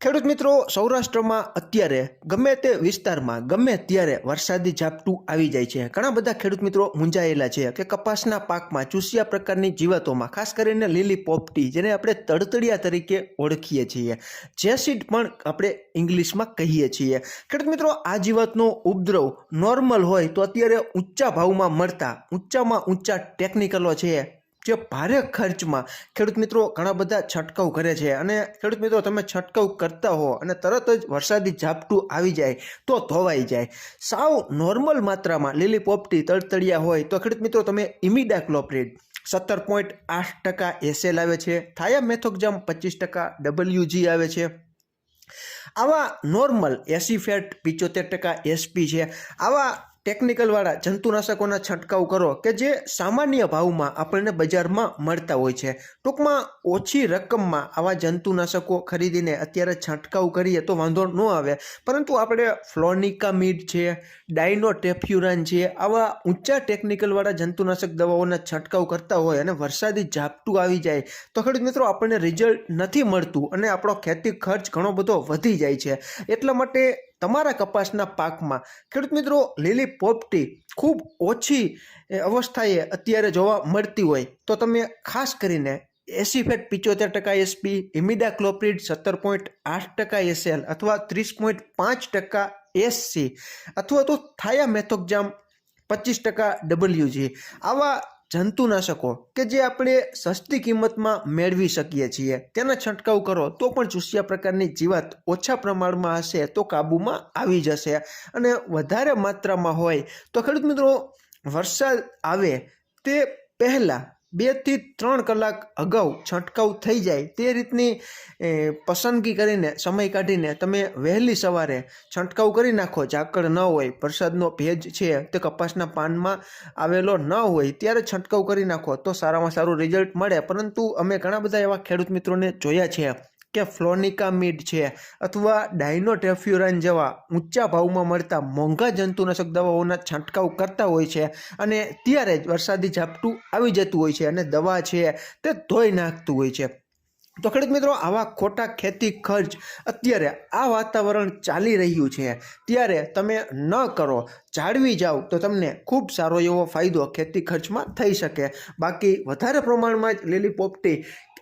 ખેડૂત મિત્રો, સૌરાષ્ટ્રમાં અત્યારે ગમે તે વિસ્તારમાં, ગમે ત્યારે વરસાદી ઝાપટું આવી જાય છે. ઘણા બધા ખેડૂત મિત્રો મૂંઝાયેલા છે કે કપાસના પાકમાં ચૂસિયા પ્રકારની જીવાતોમાં, ખાસ કરીને લીલી પોપટી, જેને આપણે તડતડિયા તરીકે ઓળખીએ છીએ. જેસીડ પણ આપણે ઇંગ્લિશમાં કહીએ છીએ. ખેડૂત મિત્રો, આ જીવાતનો ઉપદ્રવ નોર્મલ હોય તો અત્યારે ઊંચા ભાવમાં મળતા, ઊંચામાં ઊંચા ટેકનિકલો છે. જે ભારે ખર્ચમાં ખેડૂત મિત્રો ઘણા બધા છંટકાવ કરે છે. અને ખેડૂત મિત્રો, તમે છંટકાવ કરતા હો અને તરત જ વરસાદી ઝાપટું આવી જાય તો ધોવાઈ જાય. સાવ નોર્મલ માત્રામાં લીલી પોપટી તળતળિયા હોય તો ખેડૂત મિત્રો, તમે ઇમિડા ક્લોપ્રિડ સત્તર પોઈન્ટ આઠ ટકા એસએલ આવે છે. થાયા મેથોકજામ પચીસ ટકા ડબલ્યુજી આવે છે. આવા નોર્મલ એસી ફેટ પિચોતેર ટકા એસપી છે. આવા ટેકનિકલવાળા જંતુનાશકોના છંટકાવ કરો કે જે સામાન્ય ભાવમાં આપણને બજારમાં મળતા હોય છે. ટૂંકમાં ઓછી રકમમાં આવા જંતુનાશકો ખરીદીને અત્યારે છંટકાવ કરીએ તો વાંધો ન આવે. પરંતુ આપણે ફ્લોનિકા મીડ છે ડાયનોટેફ્યુરાન છે, આવા ઊંચા ટેકનિકલવાળા જંતુનાશક દવાઓના છંટકાવ કરતા હોય અને વરસાદી ઝાપટું આવી જાય, તો ખેડૂત મિત્રો આપણને રિઝલ્ટ નથી મળતું અને આપણો ખેતી ખર્ચ ઘણો બધો વધી જાય છે. એટલા માટે તમારા કપાસના પાકમાં. ખેડૂત મિત્રો, લીલી પોપટી ખૂબ ઓછી અવસ્થાએ અત્યારે જોવા મળતી હોય. તો તમે ખાસ કરીને એસી ફેટ પિચોતેર ટકા એસપી ઇમિડાક્લોપ્રિડ સત્તર પોઈન્ટ આઠ ટકા એસએલ અથવા ત્રીસ પોઈન્ટ પાંચ ટકા એસસી અથવા તો થાયા મેથોકજામ પચીસ ટકા ડબલ્યુજી. આવા જંતુનાશકો કે જે આપણે સસ્તી કિંમતમાં મેળવી શકીએ છીએ. તેના છંટકાવ કરો તો પણ ચૂસ્યા પ્રકારની જીવાત ઓછા પ્રમાણમાં હશે તો કાબૂમાં આવી જશે. અને વધારે માત્રામાં હોય તો ખેડૂત મિત્રો વરસાદ આવે તે પહેલાં બેથી ત્રણ કલાક અગાઉ છંટકાવ થઈ જાય તે રીતની પસંદગી કરીને સમય કાઢીને તમે વહેલી સવારે છંટકાવ કરી નાખો. ઝાકળ ન હોય વરસાદનો ભેજ છે તે કપાસના પાનમાં આવેલો ન હોય ત્યારે છંટકાવ કરી નાખો. તો સારામાં સારું રિઝલ્ટ મળે. પરંતુ અમે ઘણા બધા એવા ખેડૂત મિત્રોને જોયા છે. કે ફ્લોનિકા મીડ છે અથવા ડાયનોટેફ્યુરાન જેવા ઊંચા ભાવમાં મળતા મોંઘા જંતુનાશક દવાઓના છંટકાવ કરતા હોય છે અને ત્યારે જ વરસાદી ઝાપટું આવી જતું હોય છે અને દવા છે તે ધોઈ નાખતું હોય છે. તો ખેડૂત મિત્રો, આવા ખોટા ખેતી ખર્ચ અત્યારે આ વાતાવરણ ચાલી રહ્યું છે. ત્યારે તમે ન કરો, જાળવી જાઓ તો તમને ખૂબ સારો એવો ફાયદો ખેતી ખર્ચમાં થઈ શકે. બાકી વધારે પ્રમાણમાં જ લીલી પોપટી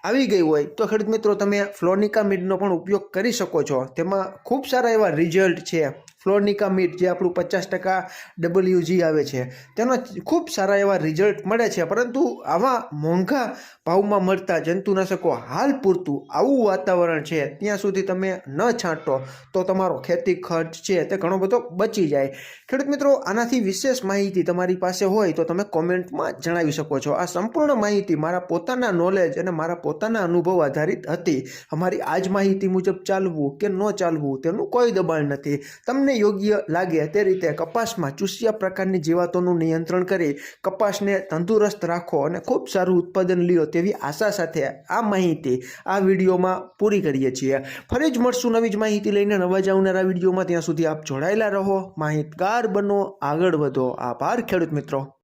આવી ગઈ હોય, તો ખેડૂત મિત્રો, તમે ફ્લોનિકા મીડનો પણ ઉપયોગ કરી શકો છો. તેમાં ખૂબ સારા એવા રિઝલ્ટ છે. ફ્લોનિકા મીટ, જે આપણું પચાસ ટકા ડબલ્યુજી આવે છે. તેના ખૂબ સારા એવા રિઝલ્ટ મળે છે. પરંતુ આવા મોંઘા ભાવમાં મળતા જંતુનાશકો હાલ પૂરતું આવું વાતાવરણ છે. ત્યાં સુધી તમે ન છાંટો તો તમારો ખેતી ખર્ચ છે તે ઘણો બધો બચી જાય. ખેડૂત મિત્રો, આનાથી વિશેષ માહિતી તમારી પાસે હોય તો તમે કોમેન્ટમાં જણાવી શકો છો. આ સંપૂર્ણ માહિતી મારા પોતાના નોલેજ અને મારા પોતાના અનુભવ આધારિત હતી. અમારી આ જ માહિતી મુજબ ચાલવું કે ન ચાલવું તેનું કોઈ દબાણ નથી. તમને યોગ્ય લાગે તે રીતે કપાસમાં ચૂસિયા પ્રકારની જીવાતોનું નિયંત્રણ કરી કપાસને તંદુરસ્ત રાખો અને ખૂબ સારું ઉત્પાદન લ્યો તેવી આશા સાથે આ માહિતી આ વિડીયોમાં પૂરી કરીએ છીએ. ફરી જ મળશું નવી જ માહિતી લઈને નવા જ આવનારા વિડીયોમાં. ત્યાં સુધી આપ જોડાયેલા રહો. માહિતગાર બનો. આગળ વધો. આભાર ખેડૂત મિત્રો.